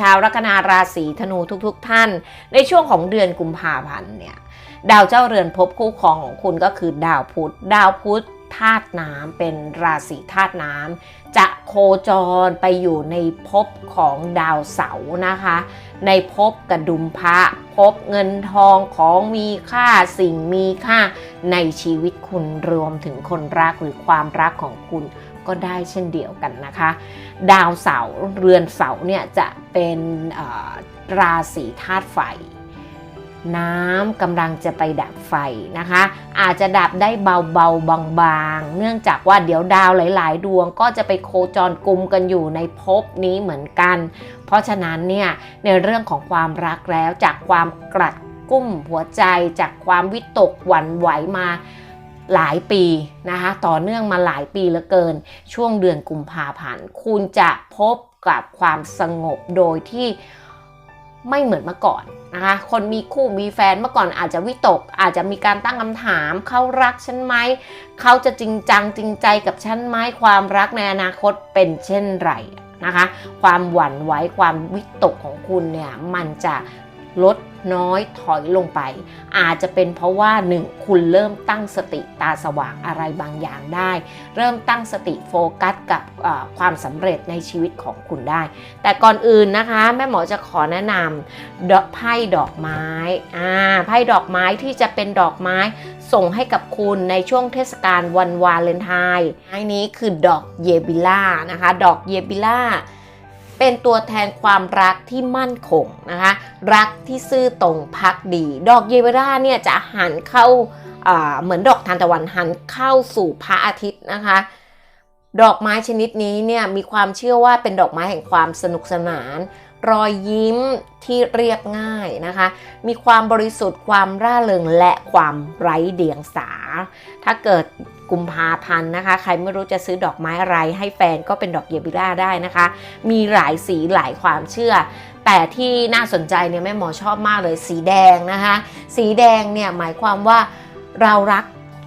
ชาวลัคนาราศีธนูทุกๆทท่าน ในช่วงของเดือนกุมภาพันธ์เนี่ยดาวเจ้าเรือนภพคู่ครองของคุณก็คือดาวพุธดาวพุธธาตุน้ำเป็นราศีธาตุน้ำจะโคจรไปอยู่ในภพของดาวเสาร์นะคะ ในภพกระดุมพระภพเงินทองของมีค่าสิ่งมีค่าในชีวิตคุณรวมถึงคนรักหรือความรักของคุณ ก็ได้เช่นเดียวกันนะคะ ดาวเสาร์เรือนเสาร์เนี่ยจะเป็นราศีธาตุไฟ น้ำกำลังจะไปดับไฟนะคะ อาจจะดับได้เบาๆบางๆ เนื่องจากว่าเดี๋ยวดาวหลาย ๆ ดวงก็จะไปโคจรกลุ่มกันอยู่ในภพนี้เหมือนกัน เพราะฉะนั้นเนี่ยในเรื่องของความรักแล้วจากความกลัดกุ้มหัวใจจากความวิตกหวั่นไหวมา หลายปีนะคะต่อเนื่องมาหลายปีเหลือเกิน ช่วงเดือนกุมภาพันธ์คุณจะพบกับความสงบโดยที่ไม่เหมือนเมื่อก่อนนะคะคนมีคู่มีแฟนเมื่อก่อนอาจจะวิตก อาจจะมีการตั้งคำถาม เขารักฉันไหมเขาจะจริงจังจริงใจกับฉันไหมความรักในอนาคตเป็นเช่นไรนะคะ ความหวั่นไหวความวิตกของคุณเนี่ยมันจะลด น้อยถอยลงไป อาจจะเป็นเพราะว่าหนึ่งคุณเริ่มตั้งสติตาสว่างอะไรบางอย่างได้ เริ่มตั้งสติโฟกัสกับความสำเร็จในชีวิตของคุณได้ แต่ก่อนอื่นนะคะ แม่หมอจะขอแนะนำดอกไพ่ดอกไม้อ่าไพ่ดอกไม้ที่จะเป็นดอกไม้ส่งให้กับคุณในช่วงเทศกาลวันวาเลนไทน์ไม้นี้คือดอกเยบิล่านะคะ ดอกเยบิล่า เป็นตัวแทนความรักที่มั่นคงนะคะ รักที่ซื่อตรงพักดี ดอกเยบิล่าเนี่ยจะหันเข้าอ่าเหมือนดอกทานตะวันหันเข้าสู่พระอาทิตย์นะคะ ดอกไม้ชนิดนี้เนี่ยมีความเชื่อว่าเป็นดอกไม้แห่งความสนุกสนาน รอยยิ้มที่เรียบง่ายนะคะ มีความบริสุทธิ์ความร่าเริงและความไร้เดียงสา ถ้าเกิด กุมภาพันธ์นะคะ ใครไม่รู้จะซื้อดอกไม้อะไร ให้แฟนก็เป็นดอกเยบิล่าได้นะคะ มีหลายสีหลายความเชื่อ แต่ที่น่าสนใจเนี่ยแม่หมอชอบมากเลยสีแดงนะคะ สีแดงเนี่ยหมายความว่าเรารัก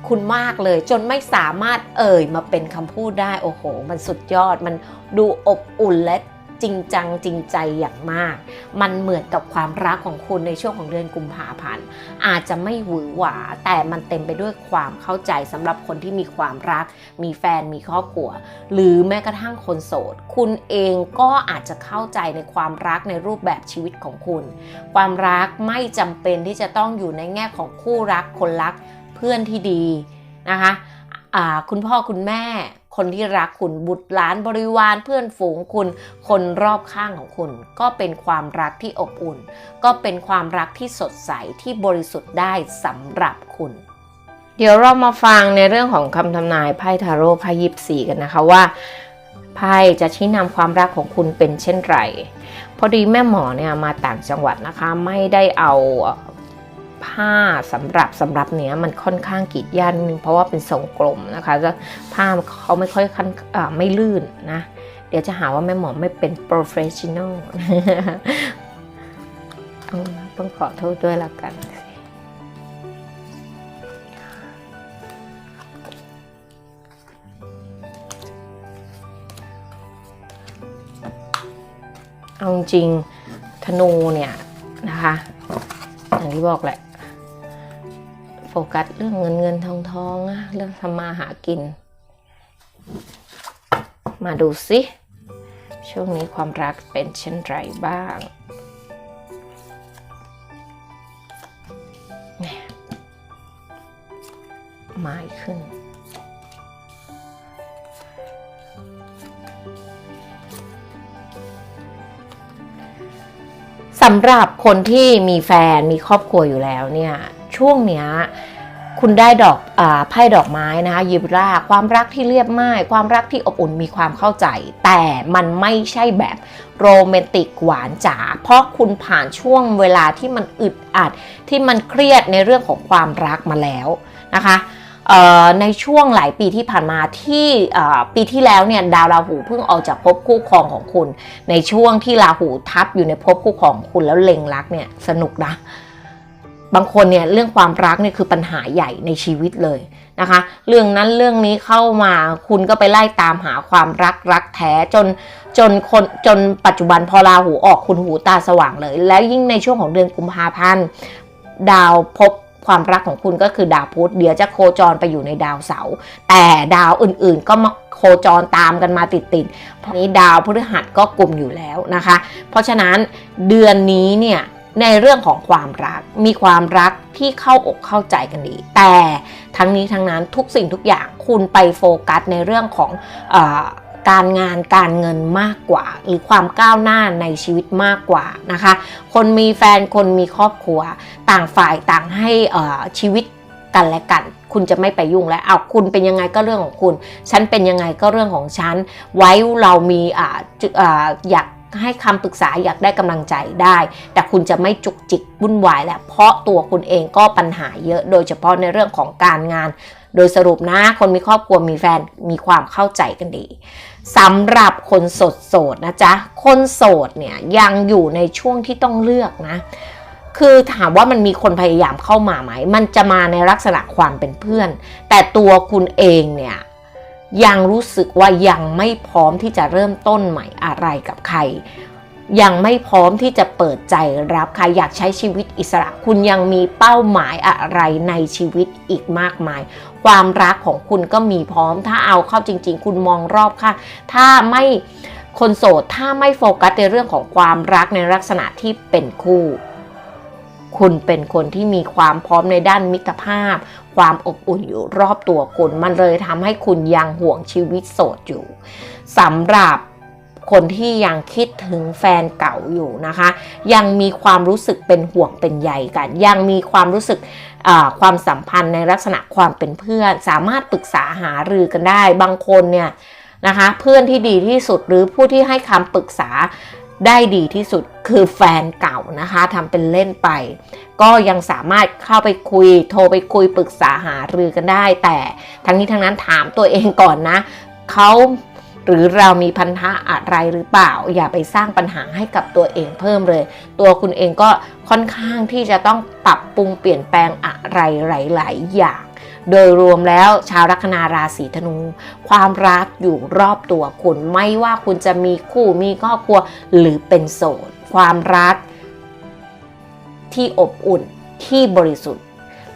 คุณมากเลยจนไม่สามารถเอ่ยมาเป็นคำพูดได้ โอ้โห มันสุดยอดมันดูอบอุ่นและ จริงจังจริงใจอย่างมาก มันเหมือนกับความรักของคุณในช่วงของเดือนกุมภาพันธ์ อาจจะไม่หวือหวา แต่มันเต็มไปด้วยความเข้าใจสำหรับคนที่มีความรัก มีแฟนมีครอบครัว หรือแม้กระทั่งคนโสด คุณเองก็อาจจะเข้าใจในความรักในรูปแบบชีวิตของคุณ ความรักไม่จำเป็นที่จะต้องอยู่ในแง่ของคู่รักคนรักเพื่อนที่ดีนะคะอ่าคุณพ่อคุณแม่ คนที่รักคุณบุตรหลานบริวารเพื่อนฝูงคุณ คนรอบข้างของคุณ ก็เป็นความรักที่อบอุ่น ก็เป็นความรักที่สดใสที่บริสุทธิ์ได้สำหรับคุณเดี๋ยวเรามาฟังในเรื่องของคำทำนายไพ่ทาโร่ไพ่ยิปซีกันนะคะว่าไพ่จะชี้นำความรักของคุณเป็นเช่นไร พอดีแม่หมอเนี่ยมาต่างจังหวัดนะคะ ไม่ได้เอา ผ้าสำหรับสำหรับเนี้ยมันค่อนข้างกีดย่านนึงเพราะว่าเป็นทรงกลมนะคะแล้วผ้าเขาไม่ค่อยคันไม่ลื่นนะ เดี๋ยวจะหาว่าแม่หมอไม่เป็น professional ต้องขอโทษด้วยละกันเอาจริงธนูเนี่ยนะคะอย่างที่บอกแหละ โฟกัสเรื่องเงินเงินทองทองอะเรื่องทำมาหากิน มาดูสิ ช่วงนี้ความรักเป็นเช่นไรบ้างเนี่ยไม้ขึ้น สำหรับคนที่มีแฟนมีครอบครัวอยู่แล้วเนี่ย ช่วงเนี้ยคุณได้ดอกอไพ่ดอกไม้นะคะยิบราความรักที่เรียบง่าย ความรักที่อบอุ่นมีความเข้าใจ แต่มันไม่ใช่แบบโรแมนติกหวานจ๋าเพราะคุณผ่านช่วงเวลาที่มันอึดอัด ที่มันเครียดในเรื่องของความรักมาแล้วนะคะในช่วงหลายปีที่ผ่านมาที่ปีที่แล้วเนี่ยดาวราหูเพิ่งออกจากภพคู่ครองของคุณ ในช่วงที่ราหูทับอยู่ในภพคู่ครองของคุณแล้วเล็งรักเนี่ยสนุกนะ บางคนเนี่ยเรื่องความรักเนี่ยคือปัญหาใหญ่ในชีวิตเลยนะคะ เรื่องนั้นเรื่องนี้เข้ามาคุณก็ไปไล่ตามหาความรักรักแท้จนจนคนจนปัจจุบันพอราหูออกคุณหูตาสว่างเลย แล้วยิ่งในช่วงของเดือนกุมภาพันธ์ดาวพบความรักของคุณก็คือดาวพุธเดี๋ยวจะโคจรไปอยู่ในดาวเสาร์แต่ดาวอื่นๆ ก็มาโคจรตามกันมาติดๆเพราะนี้ดาวพฤหัสก็กลุ่มอยู่แล้วนะคะ เพราะฉะนั้นเดือนนี้เนี่ย ในเรื่องของความรักมีความรักที่เข้าอกเข้าใจกันดี แต่ทั้งนี้ทั้งนั้นทุกสิ่งทุกอย่างคุณไปโฟกัสในเรื่องของอการงานการเงินมากกว่า หรือความก้าวหน้าในชีวิตมากกว่านะคะ คนมีแฟนคนมีครอบครัว ต่างฝ่ายต่างให้ชีวิตกันและกัน คุณจะไม่ไปยุ่งแล้วเอาคุณเป็นยังไงก็เรื่องของคุณ ฉันเป็นยังไงก็เรื่องของฉัน ไว้เรามีอออยาก ให้คำปรึกษาอยากได้กำลังใจได้ แต่คุณจะไม่จุกจิกวุ่นวายแหล้วเพราะตัวคุณเองก็ปัญหาเยอะ โดยเฉพาะในเรื่องของการงาน โดยสรุปนะ คนมีครอบครัวมีแฟนมีความเข้าใจกันดีสำหรับคนโสดโสดนะจ๊ะ คนโสดเนี่ยยังอยู่ในช่วงที่ต้องเลือกนะ คือถามว่ามันมีคนพยายามเข้ามาไหม มันจะมาในลักษณะความเป็นเพื่อน แต่ตัวคุณเองเนี่ย ยังรู้สึกว่ายังไม่พร้อมที่จะเริ่มต้นใหม่อะไรกับใคร ยังไม่พร้อมที่จะเปิดใจรับใครอยากใช้ชีวิตอิสระ คุณยังมีเป้าหมายอะไรในชีวิตอีกมากมาย ความรักของคุณก็มีพร้อมถ้าเอาเข้าจริง ๆ คุณมองรอบค่ะ ถ้าไม่คนโสดถ้าไม่โฟกัสในเรื่องของความรักในลักษณะที่เป็นคู่ คุณเป็นคนที่มีความพร้อมในด้านมิตรภาพ ความอบอุ่นอยู่รอบตัวคุณ มันเลยทำให้คุณยังห่วงชีวิตโสดอยู่สำหรับคนที่ยังคิดถึงแฟนเก่าอยู่นะคะ ยังมีความรู้สึกเป็นห่วงเป็นใยกัน ยังมีความรู้สึกความสัมพันธ์ในลักษณะความเป็นเพื่อน สามารถปรึกษาหารือกันได้ บางคนเนี่ยนะคะเพื่อนที่ดีที่สุดหรือผู้ที่ให้คำปรึกษา ได้ดีที่สุดคือแฟนเก่านะคะทำเป็นเล่นไป ก็ยังสามารถเข้าไปคุย โทรไปคุยปรึกษาหารือกันได้ แต่ทั้งนี้ทั้งนั้นถามตัวเองก่อนนะเขา หรือเรามีพันธะอะไรหรือเปล่า อย่าไปสร้างปัญหาให้กับตัวเองเพิ่มเลย ตัวคุณเองก็ค่อนข้างที่จะต้องปรับปรุงเปลี่ยนแปลงอะไรหลาย ๆ อย่างโดยรวมแล้วชาวลัคนาราศีธนู ความรักอยู่รอบตัวคุณไม่ว่าคุณจะมีคู่มีครอบครัวหรือเป็นโสด ความรักที่อบอุ่นที่บริสุทธิ์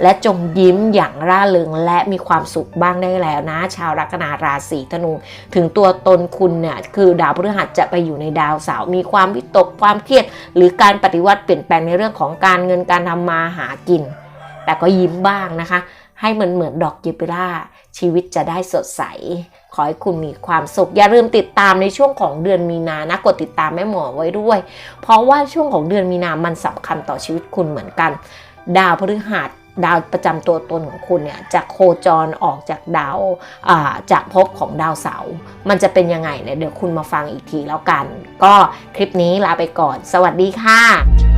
และจงยิ้มอย่างร่าเริงและมีความสุขบ้างได้แล้วนะ ชาวลัคนาราศีธนู ถึงตัวตนคุณเนี่ยคือดาวพฤหัสจะไปอยู่ในดาวเสาร์มีความวิตกความเครียด หรือการปฏิวัติเปลี่ยนแปลงในเรื่องของการเงินการทำมาหากิน แต่ก็ยิ้มบ้างนะคะ ให้มันเหมือนดอกกิเปล่าชีวิตจะได้สดใสขอให้คุณมีความสุข อย่าลืมติดตามในช่วงของเดือนมีนานะกดติดตามแม่หมอไว้ด้วย เพราะว่าช่วงของเดือนมีนามันสำคัญต่อชีวิตคุณเหมือนกัน ดาวพฤหัส ดาวประจำตัวตนของคุณเนี่ยจะโคจรออกจากดาวาจากภพของดาวเสาร์มันจะเป็นยังไงเนี่ยเดี๋ยวคุณมาฟังอีกทีแล้วกัน ก็คลิปนี้ลาไปก่อน สวัสดีค่ะ